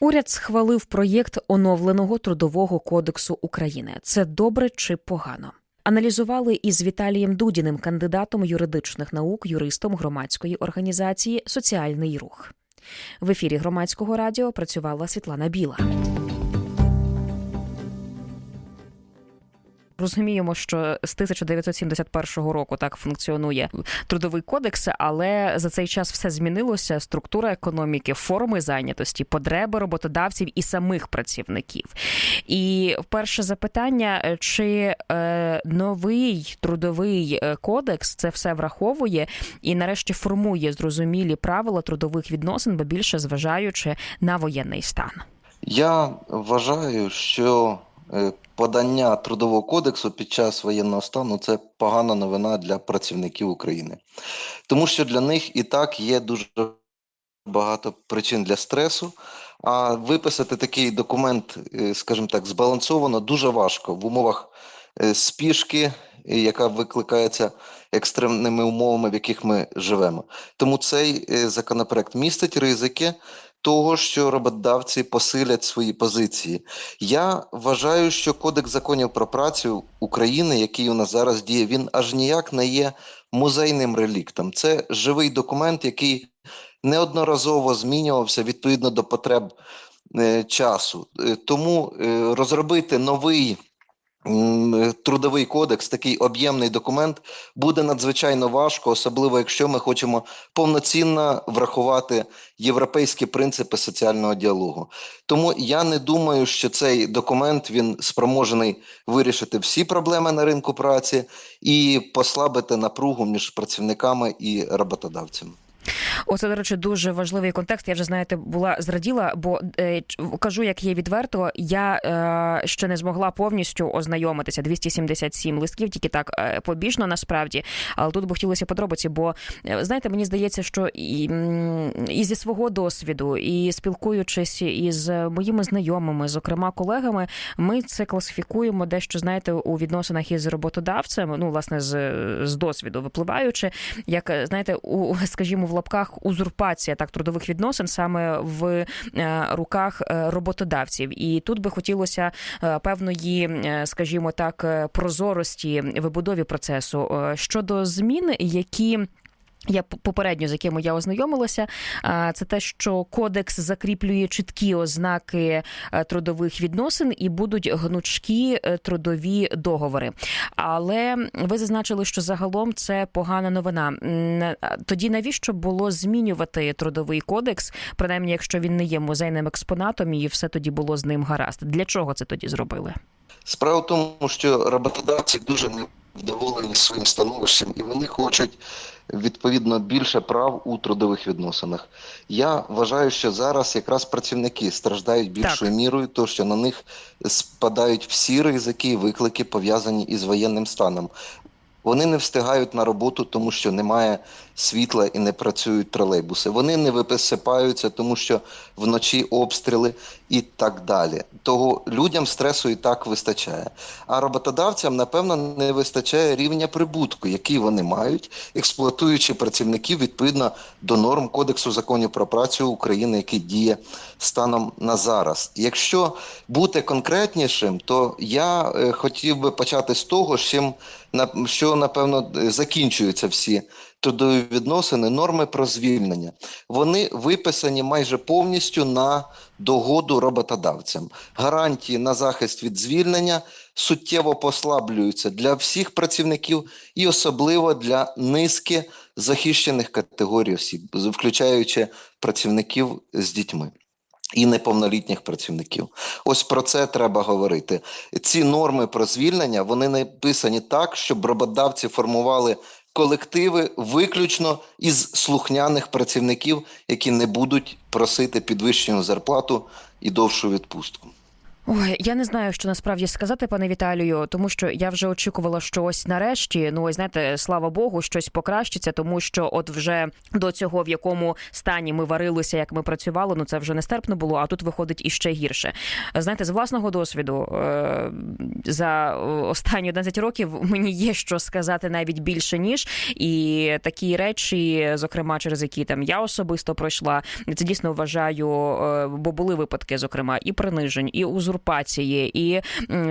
Уряд схвалив проєкт оновленого трудового кодексу України. Це добре чи погано? Аналізували із Віталієм Дудіним, кандидатом юридичних наук, юристом громадської організації Соціальний рух. В ефірі громадського радіо працювала Світлана Біла. Розуміємо, що з 1971 року так функціонує трудовий кодекс, але за цей час все змінилося: структура економіки, форми зайнятості, потреби роботодавців і самих працівників. І перше запитання: чи е, новий трудовий е, кодекс це все враховує і, нарешті, формує зрозумілі правила трудових відносин, бо більше зважаючи на воєнний стан? Я вважаю, що е, подання трудового кодексу під час воєнного стану це погана новина для працівників України, тому що для них і так є дуже багато причин для стресу. А виписати такий документ, е, скажімо так, збалансовано дуже важко в умовах е, спішки, е, яка викликається екстремними умовами, в яких ми живемо. Тому цей е, законопроект містить ризики того, що роботодавці посилять свої позиції. Я вважаю, що Кодекс законів про працю України, який у нас зараз діє, він аж ніяк не є музейним реліктом. Це живий документ, який неодноразово змінювався відповідно до потреб е, часу. Е, Тому е, розробити новий. Е, Трудовий кодекс, такий об'ємний документ, буде надзвичайно важко, особливо якщо ми хочемо повноцінно врахувати європейські принципи соціального діалогу. Тому я не думаю, що цей документ він спроможений вирішити всі проблеми на ринку праці і послабити напругу між працівниками і роботодавцями. Оце, до речі, дуже важливий контекст. Я вже знаєте, була зраділа, бо е, кажу, як є відверто, я е, ще не змогла повністю ознайомитися. 277 листків, тільки так е, побіжно насправді. Але тут би хотілося подробиці, бо е, знаєте, мені здається, що і, і зі свого досвіду, і спілкуючись із моїми знайомими, зокрема колегами, ми це класифікуємо дещо, знаєте, у відносинах із роботодавцем. Ну, власне, з, з досвіду випливаючи, як е, знаєте, у скажімо, в лапках узурпація так трудових відносин саме в е, руках е, роботодавців. І тут би хотілося е, певної, скажімо так, прозорості вибудові процесу щодо змін, які. Я попередньо з якими я ознайомилася, це те, що кодекс закріплює чіткі ознаки е, трудових відносин і будуть гнучкі е, трудові договори. Але ви зазначили, що загалом це погана новина. Тоді навіщо було змінювати трудовий кодекс, принаймні, якщо він не є музейним експонатом, і все тоді було з ним гаразд? Для чого це тоді зробили? Справа в тому, що роботодавці дуже невдоволені своїм становищем, і вони хочуть відповідно більше прав у трудових відносинах. Я вважаю, що зараз якраз працівники страждають більшою мірою, то що на них спадають всі ризики і виклики пов'язані із воєнним станом. Вони не встигають на роботу, тому що немає світла і не працюють тролейбуси. Вони не висипаються, тому що вночі обстріли і так далі. Того людям стресу і так вистачає. А роботодавцям, напевно, не вистачає рівня прибутку, який вони мають, експлуатуючи працівників відповідно до норм Кодексу законів про працю України, який діє станом на зараз. Якщо бути конкретнішим, то я е, хотів би почати з того, чим що напевно закінчуються всі трудові відносини, норми про звільнення. Вони виписані майже повністю на догоду роботодавцям. Гарантії на захист від звільнення суттєво послаблюються для всіх працівників і особливо для низки захищених категорій осіб, включаючи працівників з дітьми. І неповнолітніх працівників. Ось про це треба говорити. Ці норми про звільнення вони написані так, щоб роботодавці формували колективи виключно із слухняних працівників, які не будуть просити підвищену зарплату і довшу відпустку. Ой, я не знаю, що насправді сказати, пане Віталію, тому що я вже очікувала, що ось нарешті, ну знаєте, слава Богу, щось покращиться, тому що от вже до цього, в якому стані ми варилися, як ми працювали, ну це вже нестерпно було. А тут виходить іще гірше. Знаєте, з власного досвіду е, за останні 11 років мені є що сказати навіть більше ніж і такі речі, зокрема через які там я особисто пройшла. Це дійсно вважаю, е, бо були випадки, зокрема, і принижень, і узурпації, і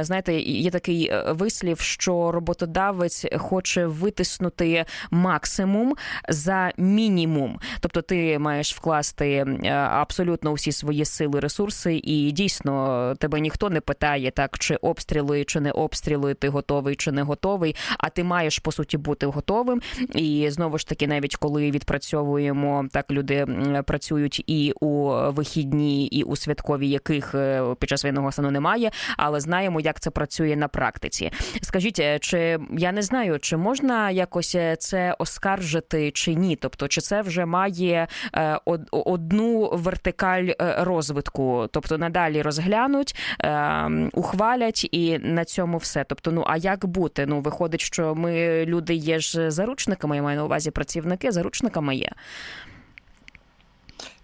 знаєте, є такий е, вислів, що роботодавець хоче витиснути максимум за мінімум. Тобто, ти маєш вкласти е, абсолютно усі свої сили, ресурси, і дійсно тебе ніхто не питає, так чи обстріли, чи не обстріли, ти готовий чи не готовий. А ти маєш по суті бути готовим. І знову ж таки, навіть коли відпрацьовуємо так, люди працюють і у вихідні, і у святкові, яких е, під час воєнного стану немає, але знаємо, як це працює на практиці. Скажіть, е, чи я не знаю, чи можна якось е, це оскаржити чи ні? Тобто, чи це вже має е, од- одну вертикаль розвитку, тобто надалі розглянуть, е, ухвалять і на цьому все. Тобто, ну а як бути? Ну виходить, що ми люди є ж заручниками, я маю на увазі працівники, заручниками є.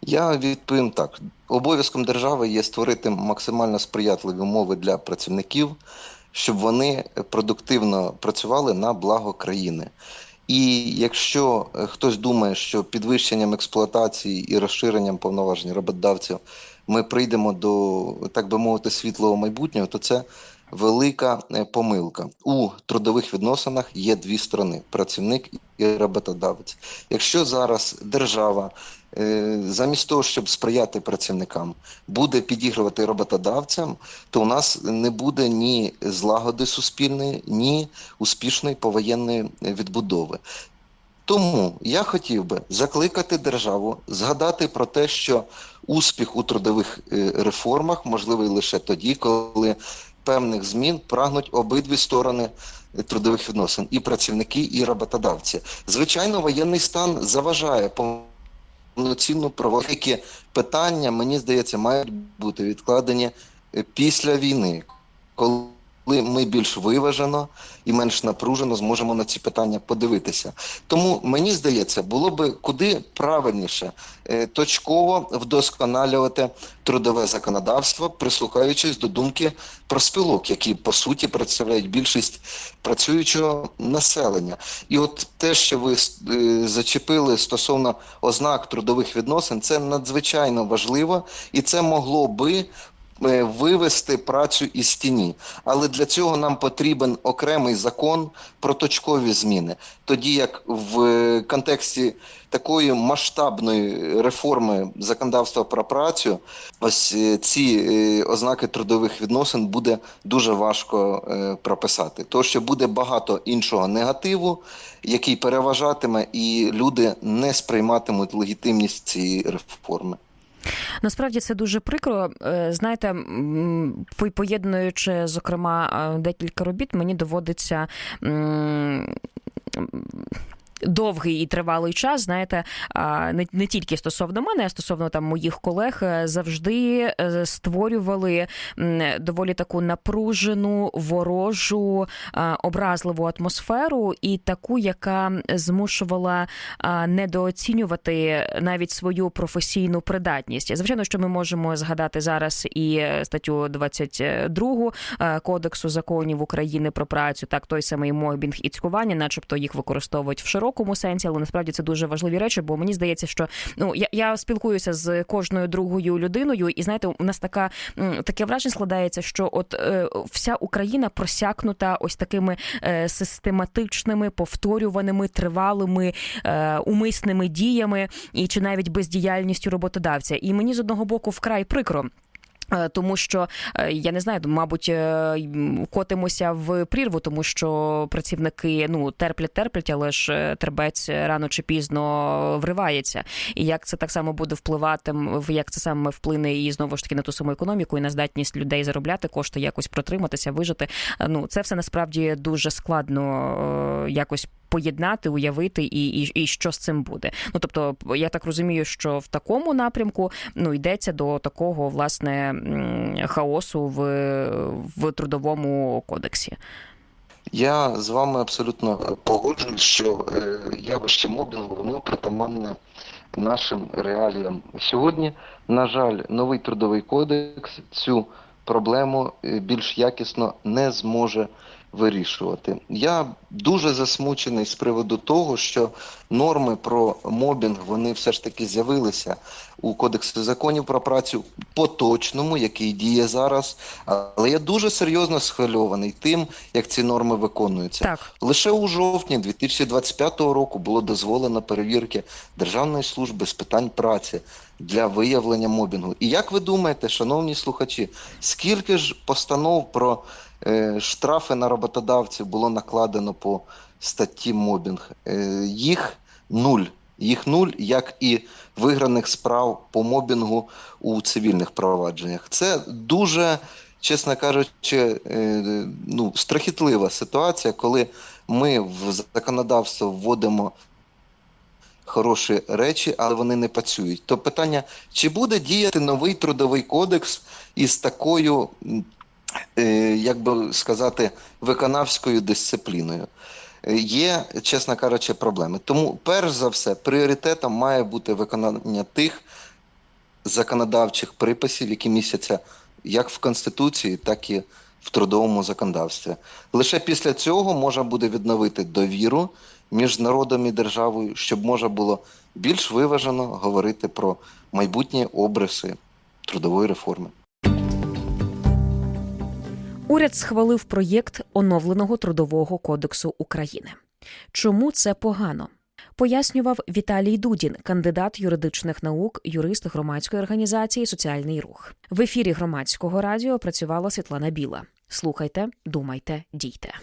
Я відповім так: обов'язком держави є створити максимально сприятливі умови для працівників, щоб вони продуктивно працювали на благо країни. І якщо е, хтось думає, що підвищенням експлуатації і розширенням повноважень роботодавців ми прийдемо до, так би мовити, світлого майбутнього, то це велика е, помилка. У трудових відносинах є дві сторони: працівник і роботодавець. Якщо зараз держава замість того, щоб сприяти працівникам, буде підігрувати роботодавцям, то у нас не буде ні злагоди суспільної, ні успішної повоєнної відбудови. Тому я хотів би закликати державу згадати про те, що успіх у трудових е, реформах можливий лише тоді, коли певних змін прагнуть обидві сторони трудових відносин і працівники, і роботодавці. Звичайно, воєнний стан заважає повноцінну великі питання, мені здається, мають бути відкладені після війни, коли ми більш виважено і менш напружено зможемо на ці питання подивитися. Тому мені здається, було би куди правильніше е, точково вдосконалювати трудове законодавство, прислухаючись до думки профспілок, які по суті представляють більшість працюючого населення. І от те, що ви е, зачепили стосовно ознак трудових відносин, це надзвичайно важливо, і це могло би вивести працю із тіні. Але для цього нам потрібен окремий закон про точкові зміни. Тоді як в е, контексті такої масштабної реформи законодавства про працю, ось е, ці е, ознаки трудових відносин буде дуже важко е, прописати. Тому що буде багато іншого негативу, який переважатиме, і люди не сприйматимуть легітимність цієї реформи. Насправді це дуже прикро. Е, Знаєте, поєднуючи зокрема е, декілька робіт, мені доводиться. Довгий і тривалий час, знаєте, не, не тільки стосовно мене, а стосовно там моїх колег, е, завжди е, створювали доволі таку напружену, ворожу, образливу атмосферу, і таку, яка змушувала недооцінювати навіть свою професійну придатність. Звичайно, що ми можемо згадати зараз і е, статтю 22 е, Кодексу законів України про працю, так той самий мойбінг і цькування, начебто їх використовують в широкому сенсі, але насправді це дуже важливі речі, бо мені здається, що ну я, я спілкуюся з кожною другою людиною, і знаєте, у нас така таке враження складається, що от е, вся Україна просякнута ось такими е, систематичними, повторюваними, тривалими, е, умисними діями і чи навіть бездіяльністю роботодавця. І мені з одного боку вкрай прикро. Е, Тому що е, я не знаю, мабуть, е, котимося в прірву, тому що працівники ну терплять, терплять, але ж тербець рано чи пізно вривається. І як це так само буде впливати, як це саме вплине і знову ж таки на ту саму економіку, і на здатність людей заробляти кошти, якось протриматися, вижити. Ну це все насправді дуже складно якось поєднати, уявити і, і, і що з цим буде. Ну тобто, я так розумію, що в такому напрямку ну йдеться до такого власне хаосу в, в трудовому кодексі. Я з вами абсолютно погоджуюсь, що е, явище мобінгу воно притаманне нашим реаліям. Сьогодні, на жаль, новий трудовий кодекс цю проблему е, більш якісно не зможе вирішувати. Я дуже засмучений з приводу того, що норми про мобінг вони все ж таки з'явилися у Кодексі законів про працю поточному, який діє зараз. Але я дуже серйозно схвильований тим, як ці норми виконуються. Так, Лише у жовтні 2025 року було дозволено перевірки Державної служби з питань праці для виявлення мобінгу. І як ви думаєте, шановні слухачі, скільки ж постанов про е, штрафи на роботодавців було накладено по статті мобінг? Е, їх нуль. Їх нуль, як і виграних справ по мобінгу у цивільних провадженнях. Це дуже, чесно кажучи, е, ну, страхітлива ситуація, коли ми в законодавство вводимо хороші речі, але вони не працюють. То питання, чи буде діяти новий трудовий кодекс із такою, е, як би сказати, виконавською дисципліною? Е, Є, чесно кажучи, проблеми. Тому, перш за все, пріоритетом має бути виконання тих законодавчих приписів, які містяться як в Конституції, так і в трудовому законодавстві. Лише після цього можна буде відновити довіру між народом і державою, щоб можна було більш виважено говорити про майбутні обриси трудової реформи. уряд схвалив проєкт оновленого трудового кодексу України. Чому це погано? Пояснював Віталій Дудін, кандидат юридичних наук, юрист громадської організації Соціальний рух. В ефірі громадського радіо працювала Світлана Біла. Слухайте, думайте, дійте.